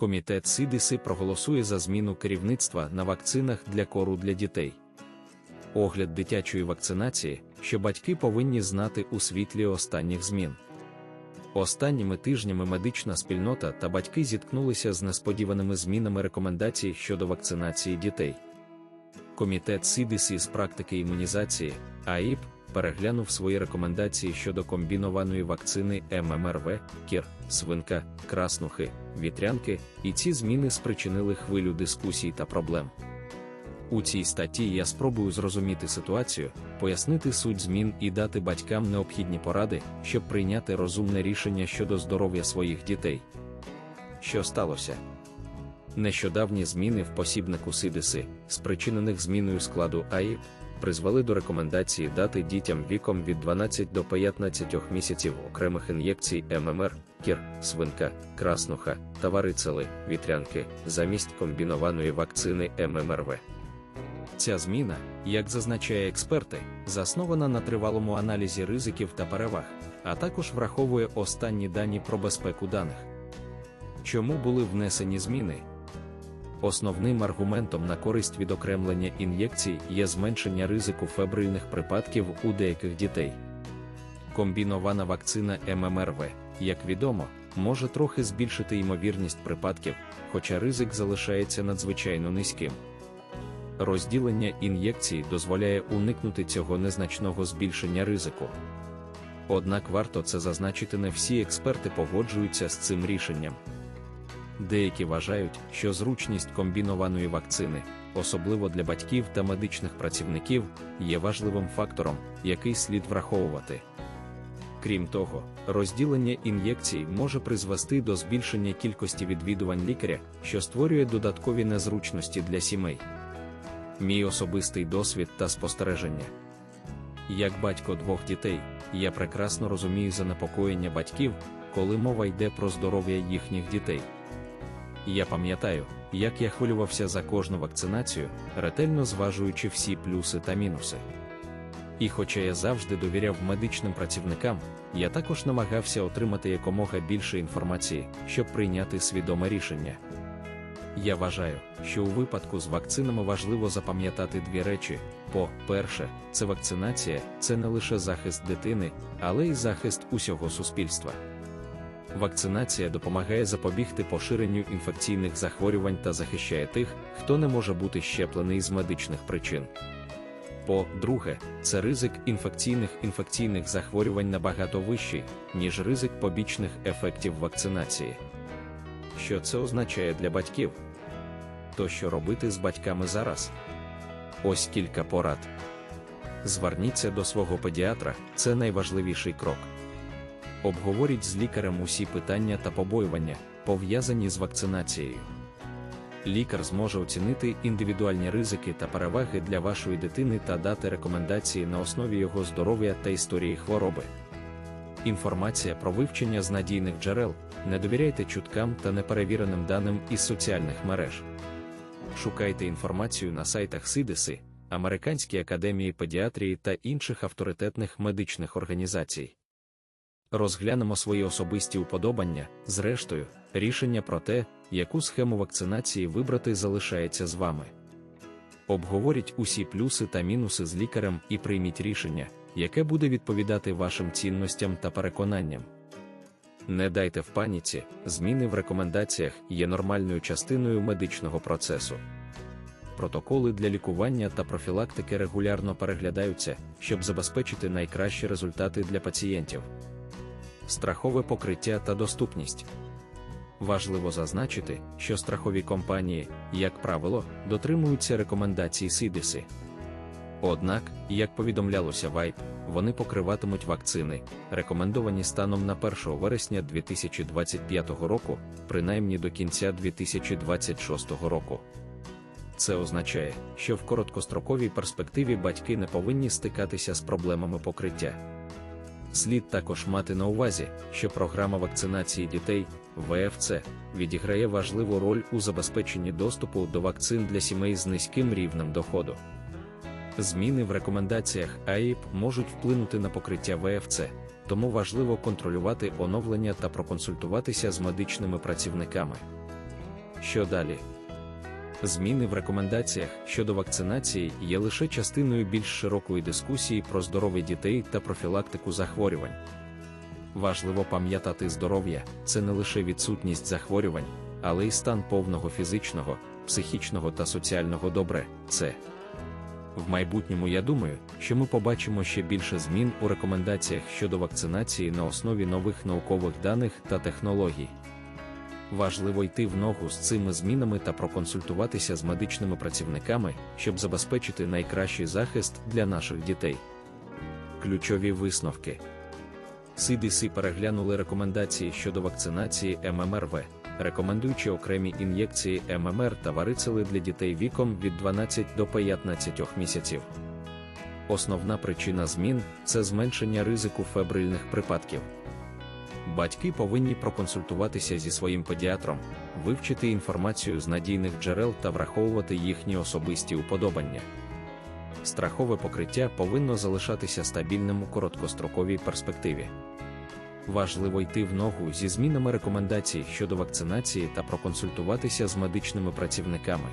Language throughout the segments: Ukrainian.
Комітет СІДИСи проголосує за зміну керівництва на вакцинах для кору для дітей. Огляд дитячої вакцинації, що батьки повинні знати у світлі останніх змін. Останніми тижнями медична спільнота та батьки зіткнулися з несподіваними змінами рекомендацій щодо вакцинації дітей. Комітет СІДИС з практики імунізації АІП переглянув свої рекомендації щодо комбінованої вакцини ММРВ, кір, свинка, краснухи, вітрянки, і ці зміни спричинили хвилю дискусій та проблем. У цій статті я спробую зрозуміти ситуацію, пояснити суть змін і дати батькам необхідні поради, щоб прийняти розумне рішення щодо здоров'я своїх дітей. Що сталося? Нещодавні зміни в посібнику СИДИСи, спричинених зміною складу АІП, призвели до рекомендації дати дітям віком від 12 до 15 місяців окремих ін'єкцій ММР, кір, свинка, краснуха та варицели, вітрянки замість комбінованої вакцини ММРВ. Ця зміна, як зазначає експерти, заснована на тривалому аналізі ризиків та переваг, а також враховує останні дані про безпеку даних. Чому були внесені зміни? Основним аргументом на користь відокремлення ін'єкцій є зменшення ризику фебрильних припадків у деяких дітей. Комбінована вакцина ММРВ, як відомо, може трохи збільшити ймовірність припадків, хоча ризик залишається надзвичайно низьким. Розділення ін'єкцій дозволяє уникнути цього незначного збільшення ризику. Однак варто це зазначити, не всі експерти погоджуються з цим рішенням. Деякі вважають, що зручність комбінованої вакцини, особливо для батьків та медичних працівників, є важливим фактором, який слід враховувати. Крім того, розділення ін'єкцій може призвести до збільшення кількості відвідувань лікаря, що створює додаткові незручності для сімей. Мій особистий досвід та спостереження. Як батько двох дітей, я прекрасно розумію занепокоєння батьків, коли мова йде про здоров'я їхніх дітей. Я пам'ятаю, як я хвилювався за кожну вакцинацію, ретельно зважуючи всі плюси та мінуси. І хоча я завжди довіряв медичним працівникам, я також намагався отримати якомога більше інформації, щоб прийняти свідоме рішення. Я вважаю, що у випадку з вакцинами важливо запам'ятати дві речі: по-перше, це вакцинація, це не лише захист дитини, але й захист усього суспільства. Вакцинація допомагає запобігти поширенню інфекційних захворювань та захищає тих, хто не може бути щеплений з медичних причин. По-друге, це ризик інфекційних інфекційних захворювань набагато вищий, ніж ризик побічних ефектів вакцинації. Що це означає для батьків? То що робити з батьками зараз? Ось кілька порад. Зверніться до свого педіатра, це найважливіший крок. Обговоріть з лікарем усі питання та побоювання, пов'язані з вакцинацією. Лікар зможе оцінити індивідуальні ризики та переваги для вашої дитини та дати рекомендації на основі його здоров'я та історії хвороби. Інформація про вивчення з надійних джерел, не довіряйте чуткам та неперевіреним даним із соціальних мереж. Шукайте інформацію на сайтах СИДИСи, Американській академії педіатрії та інших авторитетних медичних організацій. Розглянемо свої особисті уподобання, зрештою, рішення про те, яку схему вакцинації вибрати залишається з вами. Обговоріть усі плюси та мінуси з лікарем і прийміть рішення, яке буде відповідати вашим цінностям та переконанням. Не дайте в паніці, зміни в рекомендаціях є нормальною частиною медичного процесу. Протоколи для лікування та профілактики регулярно переглядаються, щоб забезпечити найкращі результати для пацієнтів. Страхове покриття та доступність. Важливо зазначити, що страхові компанії, як правило, дотримуються рекомендацій СІДИСи. Однак, як повідомлялося ВАЙП, вони покриватимуть вакцини, рекомендовані станом на 1 вересня 2025 року, принаймні до кінця 2026 року. Це означає, що в короткостроковій перспективі батьки не повинні стикатися з проблемами покриття. Слід також мати на увазі, що програма вакцинації дітей ВФЦ відіграє важливу роль у забезпеченні доступу до вакцин для сімей з низьким рівнем доходу. Зміни в рекомендаціях АІП можуть вплинути на покриття ВФЦ, тому важливо контролювати оновлення та проконсультуватися з медичними працівниками. що далі? Зміни в рекомендаціях щодо вакцинації є лише частиною більш широкої дискусії про здоров'я дітей та профілактику захворювань. Важливо пам'ятати здоров'я це не лише відсутність захворювань, але й стан повного фізичного, психічного та соціального добре. Це в майбутньому я думаю, що ми побачимо ще більше змін у рекомендаціях щодо вакцинації на основі нових наукових даних та технологій. Важливо йти в ногу з цими змінами та проконсультуватися з медичними працівниками, щоб забезпечити найкращий захист для наших дітей. Ключові висновки CDC переглянули рекомендації щодо вакцинації ММРВ, рекомендуючи окремі ін'єкції ММР та варицели для дітей віком від 12 до 15 місяців. Основна причина змін це зменшення ризику фебрильних припадків. Батьки повинні проконсультуватися зі своїм педіатром, вивчити інформацію з надійних джерел та враховувати їхні особисті уподобання. Страхове покриття повинно залишатися стабільним у короткостроковій перспективі. Важливо йти в ногу зі змінами рекомендацій щодо вакцинації та проконсультуватися з медичними працівниками.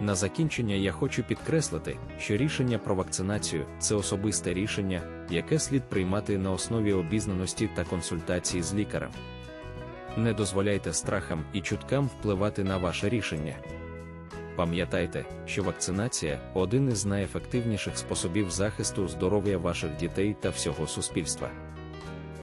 На закінчення я хочу підкреслити, що рішення про вакцинацію це особисте рішення, яке слід приймати на основі обізнаності та консультації з лікарем. Не дозволяйте страхам і чуткам впливати на ваше рішення. Пам'ятайте, що вакцинація один із найефективніших способів захисту здоров'я ваших дітей та всього суспільства.